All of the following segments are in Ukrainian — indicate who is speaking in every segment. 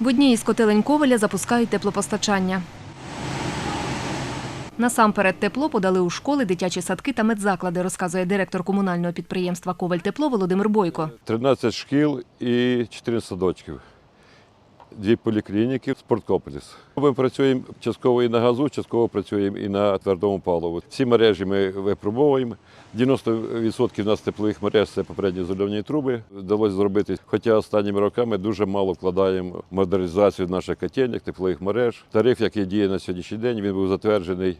Speaker 1: В одній із котелень Ковеля запускають теплопостачання. Насамперед тепло подали у школи, дитячі садки та медзаклади, розказує директор комунального підприємства Ковель Тепло Володимир Бойко.
Speaker 2: 13 шкіл і 14 садочків. Дві поліклініки, спорткомплекс. Ми працюємо частково і на газу, частково працюємо і на твердому паливу. Всі мережі ми випробовуємо. 90% у нас теплових мереж це попередні зольовні труби. Вдалося зробити, хоча останніми роками дуже мало вкладаємо в модернізацію наших котельних, теплових мереж. Тариф, який діє на сьогоднішній день, він був затверджений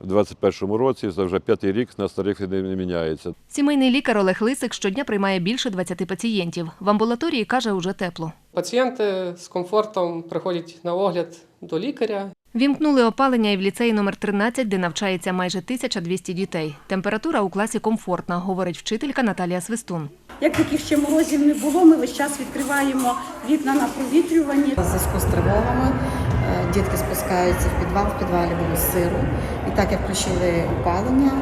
Speaker 2: у 2021 році. За вже п'ятий рік у нас тарифи не міняються.
Speaker 1: Сімейний лікар Олег Лисик щодня приймає більше 20 пацієнтів. В амбулаторії каже, уже тепло.
Speaker 3: Пацієнти з комфортом приходять на огляд до лікаря.
Speaker 1: Вімкнули опалення і в ліцеї номер 13, де навчається майже 1200 дітей. Температура у класі комфортна, говорить вчителька Наталія Свистун.
Speaker 4: Як таких ще морозів не було, ми весь час відкриваємо вікна на провітрюванні.
Speaker 5: В зв'язку з тривогами е, дітки спускаються в підвал, в підвалі було сиру. І так як включили опалення,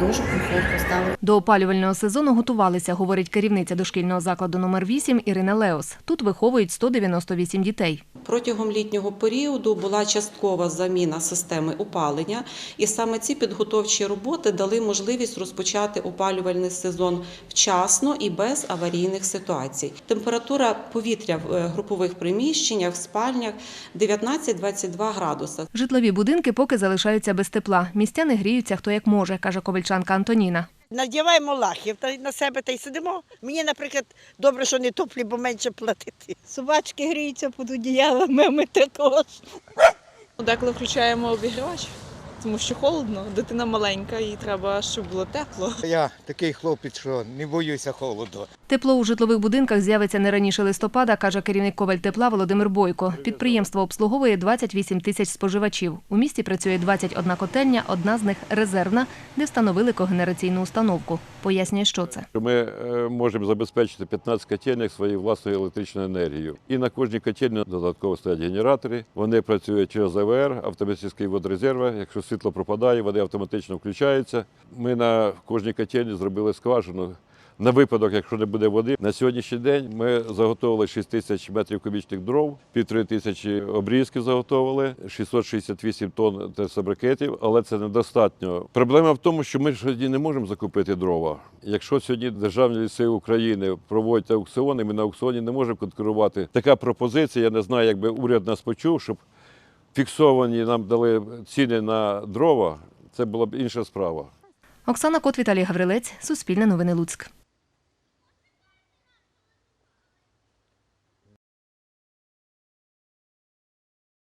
Speaker 5: дуже комфортно стало.
Speaker 1: До опалювального сезону готувалися, говорить керівниця дошкільного закладу номер 8 Ірина Леос. Тут виховують 198 дітей.
Speaker 6: Протягом літнього періоду була часткова заміна системи опалення, і саме ці підготовчі роботи дали можливість розпочати опалювальний сезон вчасно і без аварійних ситуацій. Температура повітря в е, групових приміщеннях, в спальнях 19-22 градуса.
Speaker 1: Житлові будинки поки залишаються без тепла. Містяни гріються хто як може, каже ковальчанка Антоніна.
Speaker 7: Надіваємо лахів та на себе та й сидимо. Мені, наприклад, добре, що не топлі, бо менше платити.
Speaker 8: Собачки гріються під одіялами, ми також.
Speaker 9: Деколи включаємо обігрівач, тому що холодно, дитина маленька, їй треба, щоб було тепло.
Speaker 10: Я такий хлопець, що не боюся холоду.
Speaker 1: Тепло у житлових будинках з'явиться не раніше листопада, каже керівник Коваль Тепла Володимир Бойко. Підприємство обслуговує 28 тисяч споживачів. У місті працює 21 котельня, одна з них резервна, де встановили когенераційну установку. Пояснює, що це.
Speaker 2: Ми е, можемо забезпечити 15 котельних своєю власною електричною енергією. І на кожній котельні додатково стоять генератори. Вони працюють через АВР, автоматичний водрезерви. Якщо світло пропадає, вони автоматично включаються. Ми на кожній котельні зробили скважину. На випадок, якщо не буде води, на сьогоднішній день ми заготовили 6 тисяч метрів кубічних дров, півтори тисячі обрізків заготовили, 668 тонн терсобрикетів, але це недостатньо. Проблема в тому, що ми сьогодні не можемо закупити дрова. Якщо сьогодні державні ліси України проводять аукціони, ми на аукціоні не можемо конкурувати. Така пропозиція, я не знаю, якби уряд нас почув, щоб фіксовані нам дали ціни на дрова, це була б інша справа.
Speaker 1: Оксана Кот, Віталій Гаврилець, Суспільне новини Луцьк.